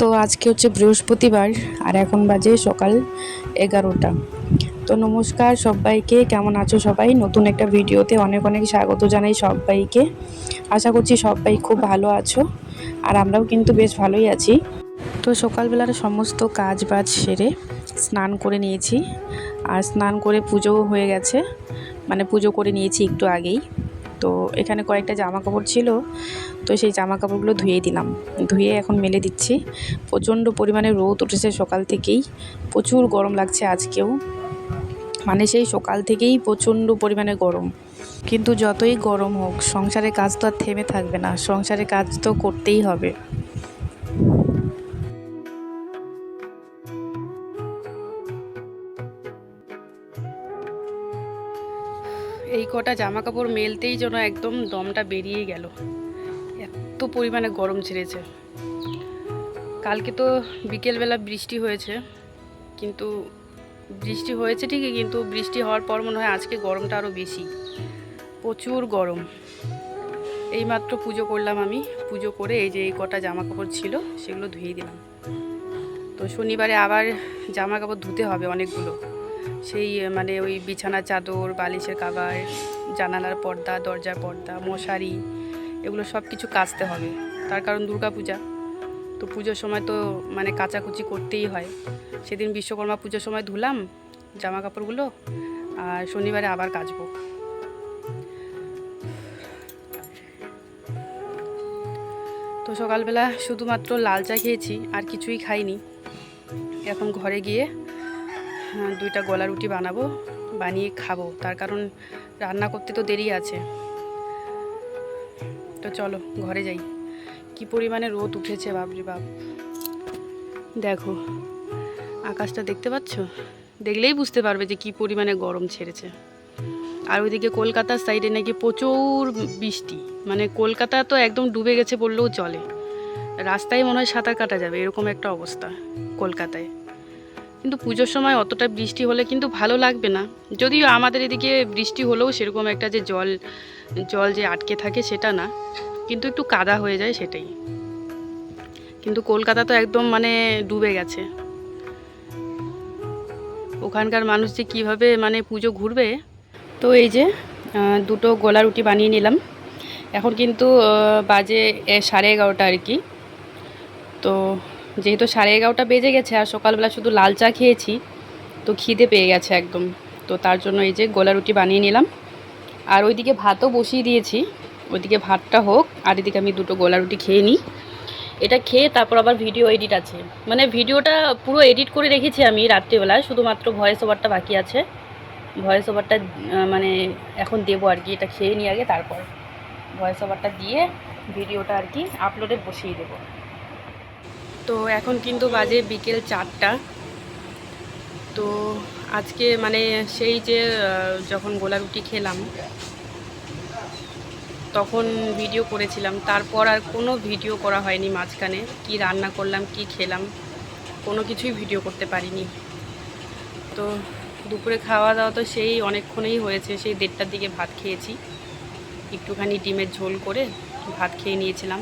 তো আজকে হচ্ছে বৃহস্পতিবার, আর এখন বাজে সকাল এগারোটা। তো নমস্কার সবাইকে, কেমন আছো সবাই? নতুন একটা ভিডিওতে অনেক অনেক স্বাগত জানাই সবাইকে। আশা করছি সবাই খুব ভালো আছো, আর আমরাও কিন্তু বেশ ভালোই আছি। তো সকালবেলার সমস্ত কাজ বাজ সেরে স্নান করে নিয়েছি, আর স্নান করে পুজোও হয়ে গেছে। মানে পুজো করে নিয়েছি একটু আগেই। তো এখানে কয়েকটা জামা কাপড় ছিল, তো সেই জামা কাপড়গুলো ধুয়ে দিলাম। ধুয়ে এখন মেলে দিচ্ছি। প্রচণ্ড পরিমাণে রোদ উঠেছে সকাল থেকেই। প্রচুর গরম লাগছে আজকেও। মানে সেই সকাল থেকেই প্রচণ্ড পরিমাণে গরম। কিন্তু যতই গরম হোক, সংসারের কাজ তো আর থেমে থাকবে না। সংসারের কাজ তো করতেই হবে। কটা জামা কাপড় মেলতেই যেন একদম দমটা বেরিয়ে গেল। এত পরিমাণে গরম ছেড়েছে। কালকে তো বিকেলবেলা বৃষ্টি হয়েছে, কিন্তু বৃষ্টি হয়েছে ঠিকই, কিন্তু বৃষ্টি হওয়ার পর মনে হয় আজকে গরমটা আরও বেশি। প্রচুর গরম। এইমাত্র পুজো করলাম আমি। পুজো করে এই যে এই কটা জামা কাপড় ছিল, সেগুলো ধুয়ে দিলাম। তো শনিবারে আবার জামা কাপড় ধুতে হবে অনেকগুলো। সেই মানে ওই বিছানার চাদর, বালিশের কাবার, জানালার পর্দা, দরজার পর্দা, মশারি, এগুলো সব কিছু কাচতে হবে। তার কারণ দুর্গা পূজা। তো পুজোর সময় তো মানে কাচাকুচি করতেই হয়। সেদিন বিশ্বকর্মা পুজোর সময় ধুলাম জামা কাপড়গুলো আর শনিবারে আবার কাচবো। তো সকালবেলা শুধুমাত্র লাল চা খেয়েছি, আর কিছুই খাইনি। এখন ঘরে গিয়ে দুইটা গলা রুটি বানাবো, বানিয়ে খাব। তার কারণ রান্না করতে তো দেরি আছে। তো চলো, ঘরে যাই। কি পরিমাণে রোদ উঠেছে, বাপরে বাপ। দেখো, আকাশটা দেখতে পাচ্ছ? দেখলেই বুঝতে পারবে যে কি পরিমাণে গরম ছেড়েছে। আর ওইদিকে কলকাতার সাইডে নাকি প্রচুর বৃষ্টি। মানে কলকাতা তো একদম ডুবে গেছে বললেও চলে। রাস্তায় মনে হয় সাঁতার কাটা যাবে, এরকম একটা অবস্থা কলকাতায়। কিন্তু পুজোর সময় অতটা বৃষ্টি হলে কিন্তু ভালো লাগবে না। যদিও আমাদের এদিকে বৃষ্টি হলেও সেরকম একটা যে জল জল যে আটকে থাকে সেটা না। কিন্তু একটু কাদা হয়ে যায় সেটাই। কিন্তু কলকাতা তো একদম মানে ডুবে গেছে। ওখানকার মানুষ যে কীভাবে মানে পুজো ঘুরবে। তো এই যে দুটো গোলা রুটি বানিয়ে নিলাম। এখন কিন্তু বাজে সাড়ে এগারোটা আর কি। তো যেহেতু সাড়ে এগারোটা বেজে গেছে আর সকালবেলা শুধু লাল চা খেয়েছি, তো খিদে পেয়ে গেছে একদম। তো তার জন্য এই যে গোলা রুটি বানিয়ে নিলাম। আর ওইদিকে ভাতও বসিয়ে দিয়েছি। ওইদিকে ভাতটা হোক, আর এদিকে আমি দুটো গোলা রুটি খেয়ে নিই। এটা খেয়ে তারপর আবার ভিডিও এডিট আছে। মানে ভিডিওটা পুরো এডিট করে রেখেছি আমি রাত্রিবেলায়, শুধুমাত্র ভয়েস ওভারটা বাকি আছে। ভয়েস ওভারটা মানে এখন দেবো আর কি, এটা খেয়ে নিয়ে আগে, তারপর ভয়েস ওভারটা দিয়ে ভিডিওটা আর কি আপলোডে বসিয়ে দেবো। তো এখন কিন্তু বাজে বিকেল চারটা। তো আজকে মানে সেই যে যখন গোলা রুটি খেলাম, তখন ভিডিও করেছিলাম। তারপর আর কোনো ভিডিও করা হয়নি মাঝখানে। কি রান্না করলাম, কি খেলাম, কোনো কিছুই ভিডিও করতে পারিনি। তো দুপুরে খাওয়া দাওয়া তো সেই অনেকক্ষণেই হয়েছে। সেই দেড়টার দিকে ভাত খেয়েছি। একটুখানি ডিমের ঝোল করে ভাত খেয়ে নিয়েছিলাম।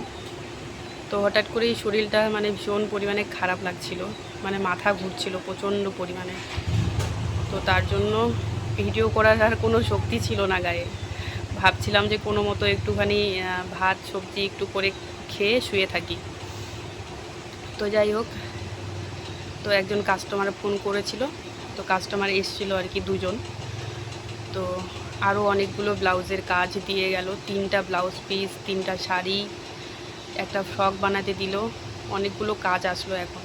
তো হঠাৎ করেই শরীরটা মানে ভীষণ পরিমাণে খারাপ লাগছিল। মানে মাথা ঘুরছিল প্রচণ্ড পরিমাণে। তো তার জন্য ভিডিও করার আর কোনো শক্তি ছিল না গায়ে। ভাবছিলাম যে কোনো মতো একটুখানি ভাত, সবজি একটু করে খেয়ে শুয়ে থাকি। তো যাই হোক, তো একজন কাস্টমার ফোন করেছিল। তো কাস্টমার এসেছিল আর কি দুজন। তো আরও অনেকগুলো ব্লাউজের কাজ দিয়ে গেল। তিনটা ব্লাউজ পিস তিনটা শাড়ি একটা ফ্রক বানাতে দিল, অনেকগুলো কাজ আসলো এখন।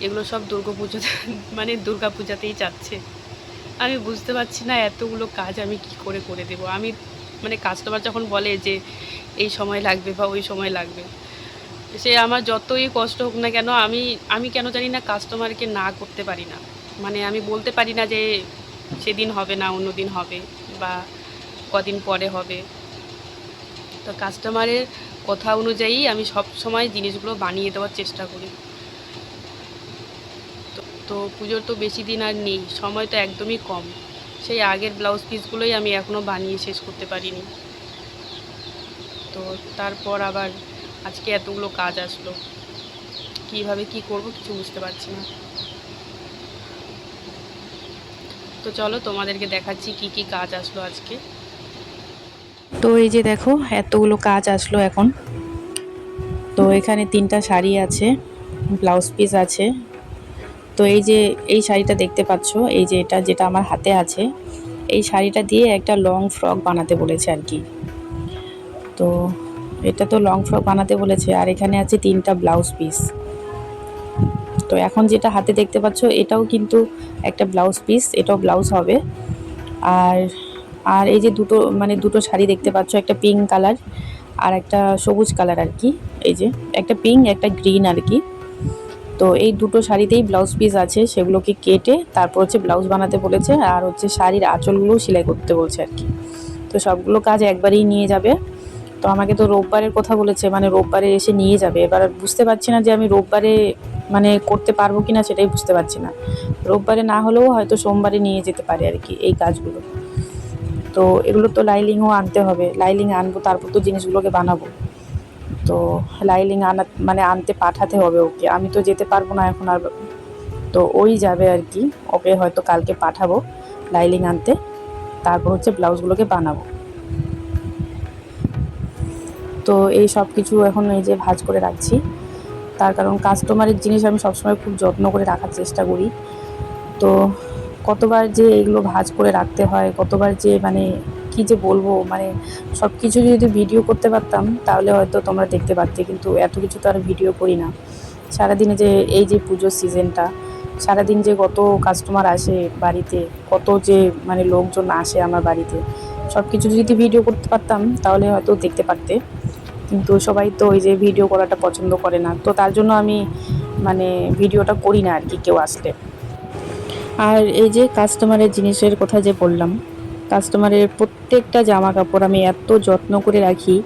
এগুলো সব দুর্গা পুজোতে মানে দুর্গা পূজাতেই যাচ্ছে। আমি বুঝতে পারছি না এতগুলো কাজ আমি কি করে করে দেব। আমি মানে কাস্টমার যখন বলে যে, এই সময় লাগবে বা ওই সময় লাগবে। সে আমার যতই কষ্ট হোক না কেন, আমি আমি কেন জানি না কাস্টমারকে না করতে পারি না। মানে আমি বলতে পারি না যে, সেদিন হবে না, অন্য দিন হবে বা কদিন পরে হবে। তো কাস্টমারের কথা অনুযায়ী আমি সব সময় জিনিসগুলো বানিয়ে দেওয়ার চেষ্টা করি। তো পুজোর তো বেশি দিন আর নেই, সময় তো একদমই কম। সেই আগের ব্লাউজ পিসগুলোই আমি এখনও বানিয়ে শেষ করতে পারিনি। তো তারপর আবার আজকে এতগুলো কাজ আসলো। কীভাবে কি করব কিছু বুঝতে পারছি না। তো চলো তোমাদেরকে দেখাচ্ছি কি কি কাজ আসলো আজকে। তো এই যে দেখো, এতগুলো কাজ আসলো এখন। তো এখানে তিনটা শাড়ি আছে, ব্লাউজ পিস আছে। তো এই যে, এই শাড়িটা দেখতে পাচ্ছ, এই যে এটা যেটা আমার হাতে আছে, এই শাড়িটা দিয়ে একটা লং ফ্রক বানাতে বলেছে আর কি। তো এটা তো লং ফ্রক বানাতে বলেছে, আর এখানে আছে তিনটা ব্লাউজ পিস। তো এখন যেটা হাতে দেখতে পাচ্ছ, এটাও কিন্তু একটা ব্লাউজ পিস, এটাও ব্লাউজ হবে। আর আর এই যে দুটো মানে দুটো শাড়ি দেখতে পাচ্ছ, একটা পিঙ্ক কালার আর একটা সবুজ কালার আর কি, এই যে একটা পিঙ্ক একটা গ্রিন আর কি। তো এই দুটো শাড়িতেই ব্লাউজ পিস আছে, সেগুলোকে কেটে তারপর হচ্ছে ব্লাউজ বানাতে বলেছে আর হচ্ছে শাড়ির আঁচলগুলোও সেলাই করতে বলছে আর কি। তো সবগুলো কাজ একবারেই নিয়ে যাবে। তো আমাকে তো রোববারের কথা বলেছে মানে রোববারে এসে নিয়ে যাবে। এবার বুঝতে পারছি না যে আমি রোববারে মানে করতে পারব কি না সেটাই বুঝতে পারছি না। রোববারে না হলেও হয়তো সোমবারে নিয়ে যেতে পারে আর কি এই কাজগুলো। তো এগুলো তো লাইলিংও আনতে হবে। লাইলিং আনব, তারপর তো জিনিসগুলোকে বানাবো। তো লাইলিং আনা মানে আনতে পাঠাতে হবে ওকে। আমি তো যেতে পারব না এখন আর তো ওই যাবে আর কি। ওকে হয়তো কালকে পাঠাবো লাইলিং আনতে। তারপর হচ্ছে ব্লাউজগুলোকে বানাবো। তো এই সব কিছু এখন এই যে ভাজ করে রাখছি। তার কারণ কাস্টমারের জিনিস আমি সবসময় খুব যত্ন করে রাখার চেষ্টা করি। তো কতবার যে এগুলো ভাজ করে রাখতে হয়, কতবার যে মানে কি যে বলব মানে সব কিছু যদি ভিডিও করতে পারতাম, তাহলে হয়তো তোমরা দেখতে পারতে, কিন্তু এত কিছু তো আর ভিডিও করি না। সারাদিনে যে এই যে পুজোর সিজনটা সারাদিন যে কত কাস্টমার আসে বাড়িতে, কত যে মানে লোকজন আসে আমার বাড়িতে সব কিছু যদি ভিডিও করতে পারতাম, তাহলে হয়তো দেখতে পারতে। কিন্তু সবাই তো ওই যে ভিডিও করাটা পছন্দ করে না, তো তার জন্য আমি মানে ভিডিওটা করি না আর কি কেউ আসলে। আর এই যে কাস্টমারের জিনিসের কথা যে বললাম কাস্টমারের প্রত্যেকটা জামা কাপড় আমি এত যত্ন করে রাখি।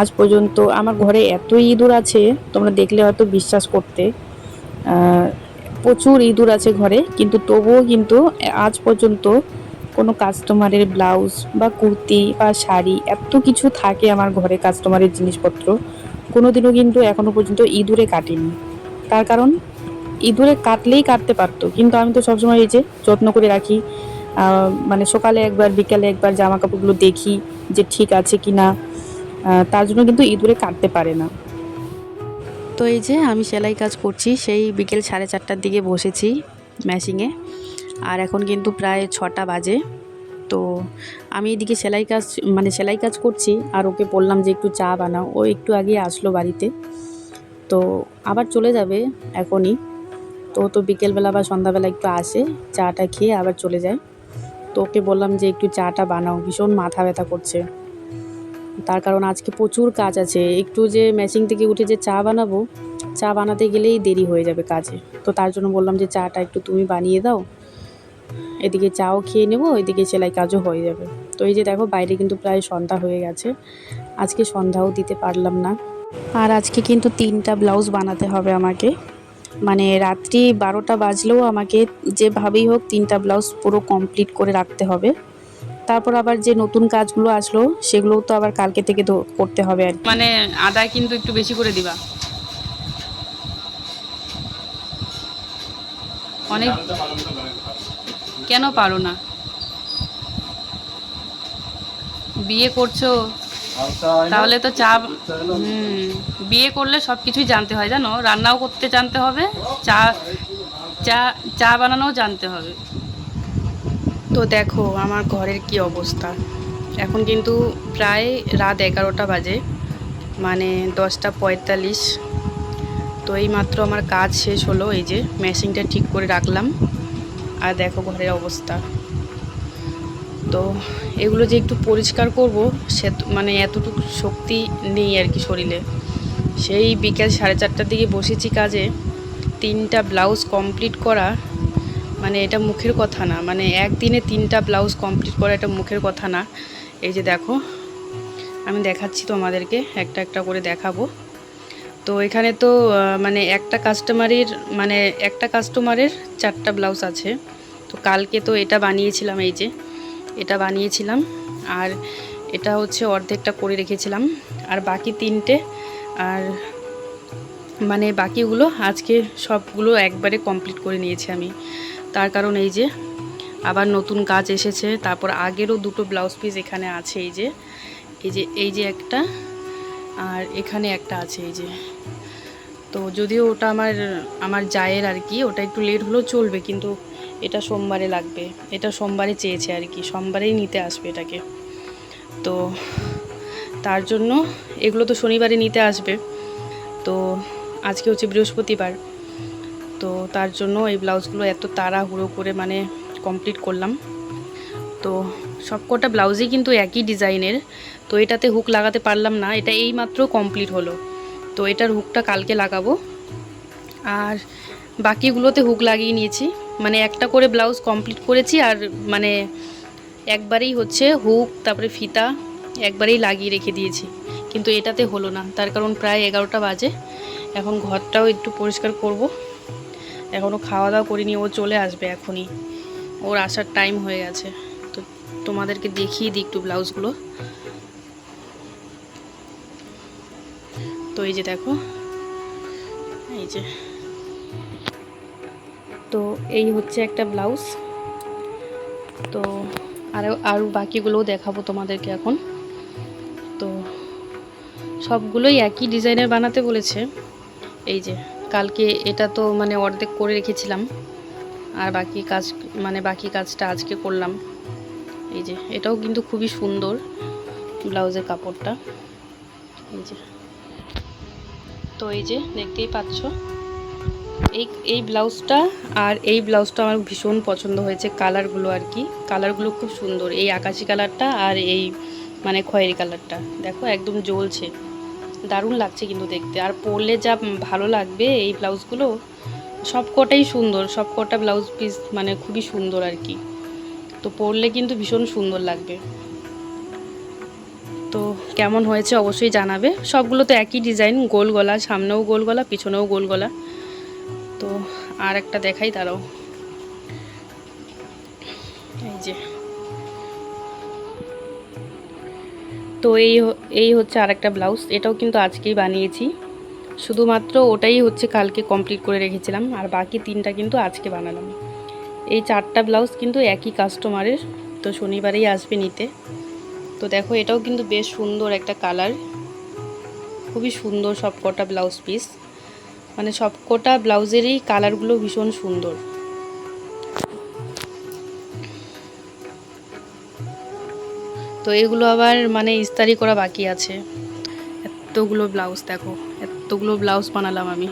আজ পর্যন্ত আমার ঘরে এত ইঁদুর আছে, তোমরা দেখলে হয়তো বিশ্বাস করতে। প্রচুর ইঁদুর আছে ঘরে, কিন্তু তবুও কিন্তু আজ পর্যন্ত কোনো কাস্টমারের ব্লাউজ বা কুর্তি বা শাড়ি এত কিছু থাকে আমার ঘরে কাস্টমারের জিনিসপত্র। কোনোদিনও কিন্তু এখনও পর্যন্ত ইঁদুরে কাটেনি। তার কারণ? ইঁদুরে কাটলেই কাটতে পারতো। কিন্তু আমি তো সবসময় এই যে যত্ন করে রাখি মানে সকালে একবার, বিকালে একবার জামা কাপড়গুলো দেখি যে ঠিক আছে কি না তার জন্য কিন্তু ইঁদুরে কাটতে পারে না। তো এই যে আমি সেলাই কাজ করছি, সেই বিকেল সাড়ে চারটার দিকে বসেছি ম্যাশিংয়ে আর এখন কিন্তু প্রায় ছটা বাজে। তো আমি এদিকে সেলাই কাজ মানে সেলাই কাজ করছি, আর ওকে বললাম যে একটু চা বানাও। ও একটু আগে আসলো বাড়িতে। তো আবার চলে যাবে এখনই। তো তো বিকেলবেলা বা সন্ধ্যাবেলা একটু আসে, চাটা খেয়ে আবার চলে যায়। তো ওকে বললাম যে একটু চাটা বানাও, ভীষণ মাথা ব্যথা করছে। তার কারণ আজকে প্রচুর কাজ আছে, একটু যে মেশিন থেকে উঠে যে চা বানাবো, চা বানাতে গেলেই দেরি হয়ে যাবে কাজে। তো তার জন্য বললাম যে চাটা একটু তুমি বানিয়ে দাও, এদিকে চাও খেয়ে নেব, এদিকে সেলাই কাজও হয়ে যাবে। তো এই যে দেখো বাইরে কিন্তু প্রায় সন্ধ্যা হয়ে গেছে, আজকে সন্ধ্যাও দিতে পারলাম না। আর আজকে কিন্তু তিনটা ব্লাউজ বানাতে হবে আমাকে। মানে রাত্রি বারোটা বাজলেও আমাকে যেভাবেই হোক তিনটা ব্লাউজ পুরো কমপ্লিট করে রাখতে হবে। তারপর আবার যে নতুন কাজগুলো আসলো, সেগুলোও তো আবার কালকে থেকে করতে হবে আর মানে আদা কিন্তু একটু বেশি করে দিবা। অনেক কেন পারো না? বিয়ে করছ তাহলে তো চা হুম, বিয়ে করলে সব কিছুই জানতে হয়, জানো? রান্নাও করতে জানতে হবে, চা চা চা বানানোও জানতে হবে। তো দেখো, আমার ঘরের কি অবস্থা। এখন কিন্তু প্রায় রাত এগারোটা বাজে মানে দশটা পঁয়তাল্লিশ। তো এই মাত্র আমার কাজ শেষ হলো, এই যে মেশিনটা ঠিক করে রাখলাম। আর দেখো ঘরের অবস্থা। তো এগুলো যে একটু পরিষ্কার করব, সে মানে এতটুকু শক্তি নেই আর কি শরীরে। সেই বিকেল সাড়ে চারটার দিকে বসেছি কাজে। তিনটা ব্লাউজ কমপ্লিট করা মানে এটা মুখের কথা না মানে একদিনে তিনটা ব্লাউজ কমপ্লিট করা এটা মুখের কথা না। এই যে দেখো, আমি দেখাচ্ছি তোমাদেরকে, একটা একটা করে দেখাবো। তো এখানে তো মানে একটা কাস্টমারের মানে একটা কাস্টমারের চারটা ব্লাউজ আছে। তো কালকে তো এটা বানিয়েছিলাম এই যে। এটা বানিয়েছিলাম আর এটা হচ্ছে অর্ধেকটা করে রেখেছিলাম। আর বাকি তিনটে আর মানে বাকিগুলো আজকে সবগুলো একবারে কমপ্লিট করে নিয়েছি আমি। তার কারণ এই যে আবার নতুন কাজ এসেছে, তারপর আগেরও দুটো ব্লাউজ পিস এখানে আছে এই যে এই যে এই যে একটা আর এখানে একটা আছে এই যে। তো যদিও ওটা আমার আমার জায়ের আর কি, ওটা একটু লেট হলেও চলবে, কিন্তু এটা সোমবারে লাগবে। এটা সোমবারে চেয়েছে আর কি, সোমবারেই নিতে আসবে এটাকে। তো তার জন্য এগুলো তো শনিবারে নিতে আসবে। তো আজকে হচ্ছে বৃহস্পতিবার। তো তার জন্য এই ব্লাউজগুলো এত তাড়াহুড়ো করে মানে কমপ্লিট করলাম। তো সবকটা ব্লাউজই কিন্তু একই ডিজাইনের তো এটাতে হুক লাগাতে পারলাম না, এটা এই মাত্র কমপ্লিট হলো। তো এটার হুকটা কালকে লাগাবো। আর বাকিগুলোতে হুক লাগিয়ে নিয়েছি। মানে একটা করে ব্লাউজ কমপ্লিট করেছি আর মানে একবারেই হচ্ছে হুক তারপরে ফিতা একবারেই লাগিয়ে রেখে দিয়েছি। কিন্তু এটাতে হলো না। তার কারণ প্রায় এগারোটা বাজে। এখন ঘরটাও একটু পরিষ্কার করব। এখনও খাওয়া দাওয়া করিনি, ও চলে আসবে এখনই। ওর আসার টাইম হয়ে গেছে। তো তোমাদেরকে দেখিয়ে দিই একটু ব্লাউজগুলো তো এই যে দেখো, এই যে। তো এই হচ্ছে একটা ব্লাউজ। তো আরও আরও বাকিগুলোও দেখাবো তোমাদেরকে এখন। তো সবগুলোই একই ডিজাইনের বানাতে বলেছে। এই যে, কালকে এটা তো মানে অর্ধেক করে রেখেছিলাম। আর বাকি কাজ মানে বাকি কাজটা আজকে করলাম। এই যে, এটাও কিন্তু খুবই সুন্দর ব্লাউজের কাপড়টা। এই যে। তো এই যে দেখতেই পাচ্ছ। এই এই ব্লাউজটা আর এই ব্লাউজটা আমার ভীষণ পছন্দ হয়েছে কালারগুলো আর কি। কালারগুলো খুব সুন্দর, এই আকাশি কালারটা আর এই মানে খয়েরি কালারটা। দেখো একদম জ্বলছে, দারুণ লাগছে কিন্তু দেখতে। আর পরলে যা ভালো লাগবে এই ব্লাউজগুলো সব কটাই সুন্দর সব কটা ব্লাউজ পিস মানে খুবই সুন্দর আর কি। তো পরলে কিন্তু ভীষণ সুন্দর লাগবে। তো কেমন হয়েছে অবশ্যই জানাবে। সবগুলো তো একই ডিজাইন গোল গলা, সামনেও গোল গলা, পিছনেও গোল গলা। তো আর একটা দেখাই তারাও এই যে। তো এই এই হচ্ছে আরেকটা ব্লাউজ, এটাও কিন্তু আজকেই বানিয়েছি। শুধুমাত্র ওটাই হচ্ছে কালকে কমপ্লিট করে রেখেছিলাম, আর বাকি তিনটা কিন্তু আজকে বানালাম। এই চারটা ব্লাউজ কিন্তু একই কাস্টমারের তো শনিবারেই আসবে নিতে। তো দেখো, এটাও কিন্তু বেশ সুন্দর একটা কালার। খুবই সুন্দর সব কটা ব্লাউজ পিস। মানে সব কটা ব্লাউজেরই কালারগুলো ভীষণ সুন্দর। তো এগুলো আবার মানে ইস্তারি করা বাকি আছে। এতগুলো ব্লাউজ দেখো, এতগুলো ব্লাউজ বানালাম আমি।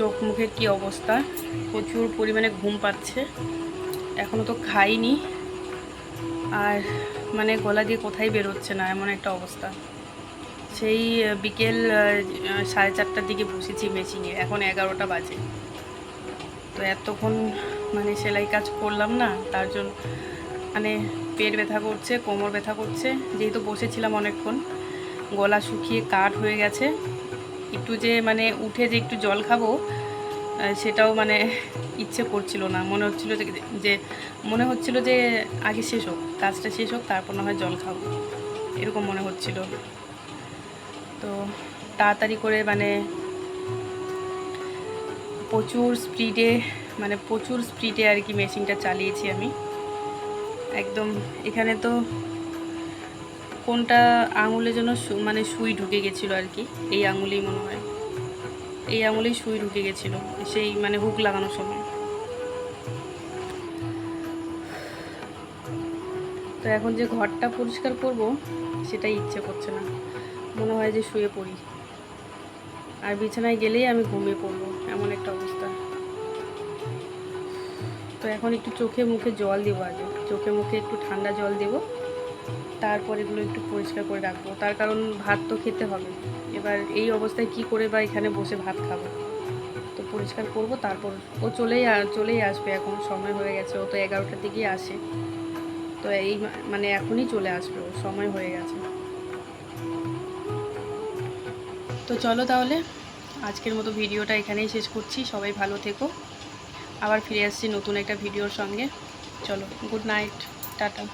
চোখ মুখের কি অবস্থা? প্রচুর পরিমাণে ঘুম পাচ্ছে। এখনও তো খাইনি। আর মানে গলা দিয়ে কোথায় বেরোচ্ছে না, এমন একটা অবস্থা। সেই বিকেল সাড়ে চারটার দিকে বসেছি মেশিনে। এখন এগারোটা বাজে। তো এতক্ষণ মানে সেলাই কাজ করলাম না, তার জন্য মানে পেট ব্যথা করছে, কোমর ব্যথা করছে। যেহেতু বসেছিলাম অনেকক্ষণ, গলা শুকিয়ে কাঠ হয়ে গেছে। একটু যে মানে উঠে যে একটু জল খাব সেটাও মানে ইচ্ছে করছিল না। মনে হচ্ছিল যে, মনে হচ্ছিল যে আগে শেষ হোক, কাজটা শেষ হোক, তারপর না হয় জল খাব। এরকম মনে হচ্ছিল। তো তাড়াতাড়ি করে মানে প্রচুর স্পিডে মানে প্রচুর স্পিডে আর কি মেশিনটা চালিয়েছি আমি। একদম এখানে তো কোনটা আঙুলের জন্য সু- মানে সুই ঢুকে গেছিল আর কি, এই আঙুলেই মনে হয়। এই আঙুলেই সুই ঢুকে গেছিল, সেই মানে হুক লাগানোর সময়। তো এখন যে ঘরটা পরিষ্কার করব, সেটাই ইচ্ছে করছে না। মনে হয় যে শুয়ে পড়ি। আর বিছানায় গেলেই আমি ঘুমিয়ে পড়ব, এমন একটা অবস্থা। তো এখন একটু চোখে মুখে জল দেবো আগে। চোখে মুখে একটু ঠান্ডা জল দেবো তারপর এগুলো একটু পরিষ্কার করে রাখব। তার কারণ ভাত তো খেতে হবে। এবার এই অবস্থায় কি করে বা এখানে বসে ভাত খাব? তো পরিষ্কার করব, তারপর ও চলেই চলেই আসবে এখন। সময় হয়ে গেছে, ও তো এগারোটার দিকেই আসে। তো এই মানে এখনই চলে আসবে ও, সময় হয়ে গেছে। তো চলো তাহলে, আজকের মতো ভিডিওটা এখানেই শেষ করছি। সবাই ভালো থেকো। আবার ফিরে আসছি নতুন একটা ভিডিওর সঙ্গে। চলো, গুড নাইট, টাটা।